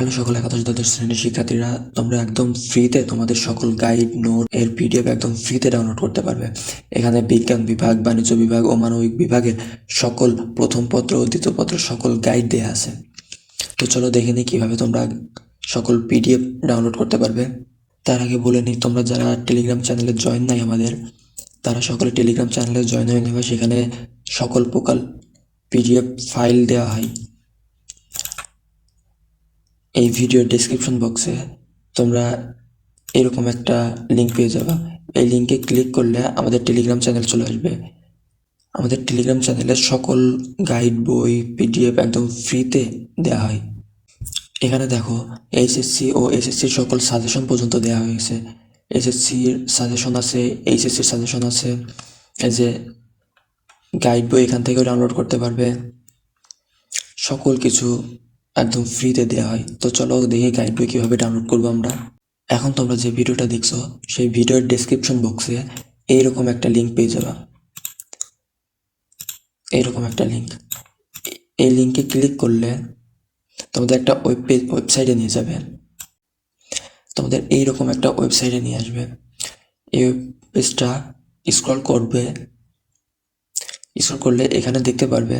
Hello সকল একাদশ দ্বাদশ শ্রেণির শিক্ষার্থীরা, তোমরা একদম ফ্রিতে তোমাদের সকল গাইড নোট এর পিডিএফ একদম ফ্রিতে ডাউনলোড করতে পারবে। এখানে বিজ্ঞান বিভাগ, বাণিজ্য বিভাগ ও মানবিক বিভাগের সকল প্রথম পত্র ও দ্বিতীয় পত্র সকল গাইড দেওয়া আছে। তো চলো দেখে নিই কীভাবে তোমরা সকল পিডিএফ ডাউনলোড করতে পারবে। তার আগে বলে নিই, তোমরা যারা টেলিগ্রাম চ্যানেলে জয়েন নাই আমাদের, তারা সকলে টেলিগ্রাম চ্যানেলে জয়েন হয়ে নেবে। সেখানে সকল প্রকার পিডিএফ ফাইল দেওয়া হয়। এই ভিডিওর ডেসক্রিপশন বক্সে তোমরা এরকম একটা লিঙ্ক পেয়ে যাবে। এই লিঙ্কে ক্লিক করলে আমাদের টেলিগ্রাম চ্যানেল চলে আসবে। আমাদের টেলিগ্রাম চ্যানেলে সকল গাইড বই পিডিএফ একদম ফ্রিতে দেওয়া হয়। এখানে দেখো এইচএসসি ও এসএসসির সকল সাজেশন পর্যন্ত দেওয়া হয়েছে এসএসসির সাজেশন আছে এইচএসসির সাজেশন আছে। এই যে গাইড বই এখান থেকেও ডাউনলোড করতে পারবে। সকল কিছু একদম ফ্রিতে দেওয়া হয়। তো চলো দেখি গাইড বই কীভাবে ডাউনলোড করব আমরা। এখন তোমরা যে ভিডিওটা দেখছ, সেই ভিডিওর ডেসক্রিপশন বক্সে এইরকম একটা লিঙ্ক পেয়ে যাবা। এইরকম একটা লিঙ্ক এই লিঙ্কে ক্লিক করলে তোমাদের একটা ওয়েব পেজ ওয়েবসাইটে নিয়ে যাবে। তোমাদের এইরকম একটা ওয়েবসাইটে নিয়ে আসবে। এই পেজটা স্ক্রল করবে। স্ক্রল করলে এখানে দেখতে পারবে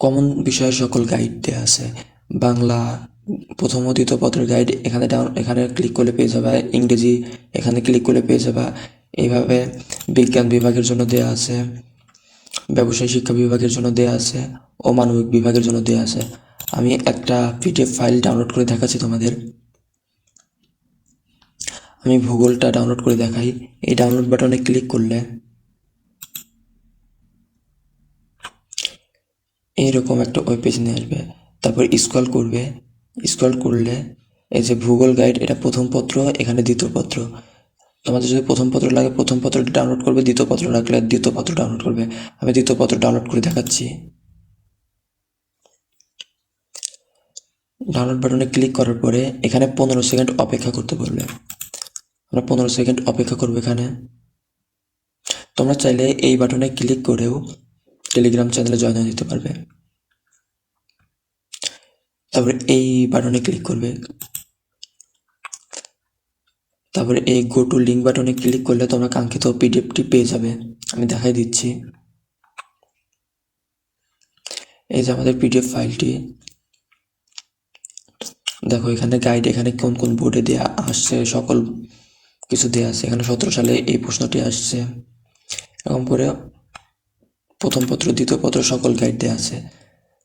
কমন বিষয়ের সকল গাইড দেওয়া আছে। বাংলা প্রথম দ্বিতীয় পত্রের গাইড এখানে ডাউন এখানে ক্লিক করলে পেয়ে যাবে। ইংরেজি এখানে ক্লিক করলে পেয়ে যাবে। এইভাবে বিজ্ঞান বিভাগের জন্য দেওয়া আছে। ব্যবসায়ী শিক্ষা বিভাগের জন্য দেওয়া আছে। ও মানবিক বিভাগের জন্য দেওয়া আছে। আমি একটা পিডিএফ ফাইল ডাউনলোড করে দেখাচ্ছি তোমাদের। আমি ভূগোলটা ডাউনলোড করে দেখাই। এই ডাউনলোড বাটনে ক্লিক করলে এইরকম একটা ওয়েব পেজ নিয়ে আসবে। তারপর স্ক্রল করবে। স্ক্রল করলে এই যে ভূগোল গাইড এটা প্রথম পত্র, এখানে দ্বিতীয় পত্র। তোমাদের যদি প্রথম পত্র লাগে, প্রথম পত্রটি ডাউনলোড করবে, দ্বিতীয় পত্র লাগলে দ্বিতীয় পত্র ডাউনলোড করবে। আমি দ্বিতীয় পত্র ডাউনলোড করে দেখাচ্ছি। ডাউনলোড বাটনে ক্লিক করার পরে এখানে পনেরো সেকেন্ড অপেক্ষা করতে বলবে। আমরা পনেরো সেকেন্ড অপেক্ষা করব এখানে। তোমরা চাইলে এই বাটনে ক্লিক করেও টেলিগ্রাম চ্যানেলে জয়েন হয়ে দিতে পারবে। তারপরে এই বাটনে ক্লিক করবে। তারপরে এই গো টু লিঙ্ক বাটনে ক্লিক করলে তোমরা কাঙ্ক্ষিত পিডিএফটি পেয়ে যাবে। আমি দেখাই দিচ্ছি। এই যে আমাদের পিডিএফ ফাইলটি দেখো, এখানে গাইড এখানে কোন কোন বোর্ডে দেওয়া আসছে, সকল কিছু দেওয়া আছে। এখানে সতেরো সালে এই প্রশ্নটি আসছে। এরকম করে প্রথম পত্র, দ্বিতীয় পত্র সকল গাইড দেওয়া আছে।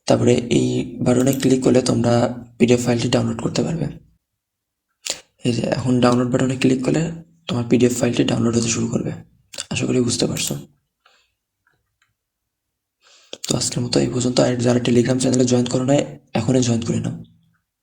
তারপরে এই বাটনে ক্লিক করলে তোমরা পিডিএফ ফাইলটি ডাউনলোড করতে পারবে। এই যে এখন ডাউনলোড বাটনে ক্লিক করলে তোমার পিডিএফ ফাইলটি ডাউনলোড হতে শুরু করবে। আশা করি বুঝতে পারছ। তো আজকের মতো এই পর্যন্ত। আর যারা টেলিগ্রাম চ্যানেলে জয়েন করো না এখনই জয়েন করে নাও।